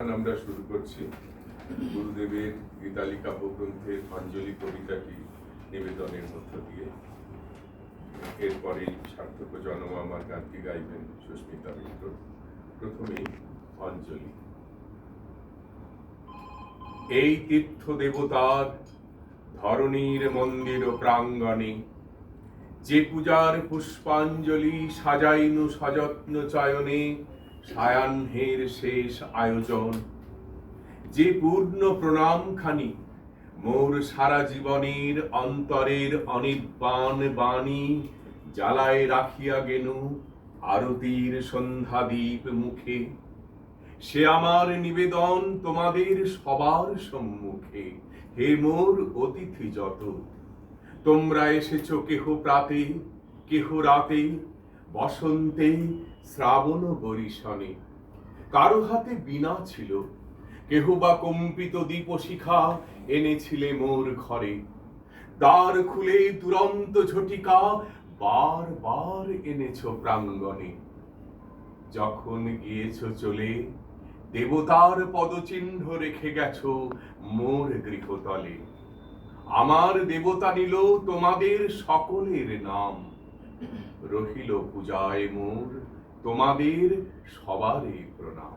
আমরা শুরু করছি। গুরুদেবের গীতালি কাব্যগ্রন্থের অঞ্জলি কবিতাটি নিবেদনের মধ্য দিয়ে। এরপরে সার্থক জনম আমার গানটি গাইবেন সুস্মিতা মিত্র। প্রথমেই অঞ্জলি। এই তীর্থ দেবতার ধরণীর মন্দির ও প্রাঙ্গণে যে পূজার পুষ্পাঞ্জলি সাজাইনু সযত্ন চয়নে সায়াহ্নের শেষ আয়োজন। যে পূর্ণ প্রণামখানি, মোর সারা জীবনের অন্তরের অনির্বাণ বাণী জ্বালায় রাখিয়া গেনু আরতির সন্ধ্যাদীপ মুখে। সে আমার নিবেদন তোমাদের সবার সম্মুখে। হে মোর অতিথি যত, তোমরা এসেছ কেহ প্রাতে, কেহ রাতে বসন্তে শ্রাবণ বরিশনে। কারও হাতে বীণা ছিল, কেহ বা কম্পিত দীপশিখা এনেছিলে মোর ঘরে। দ্বার খুলে দুরন্ত ঝটিকা বার বার এনেছ প্রাঙ্গণে। যখন গিয়েছ চলে, দেবতার পদচিহ্ন রেখে গেছ মোর গৃহতলে। আমার দেবতা নিল তোমাদের সকলের নাম। রহিল পূজায় মোর। তোমাদের সবারই প্রণাম।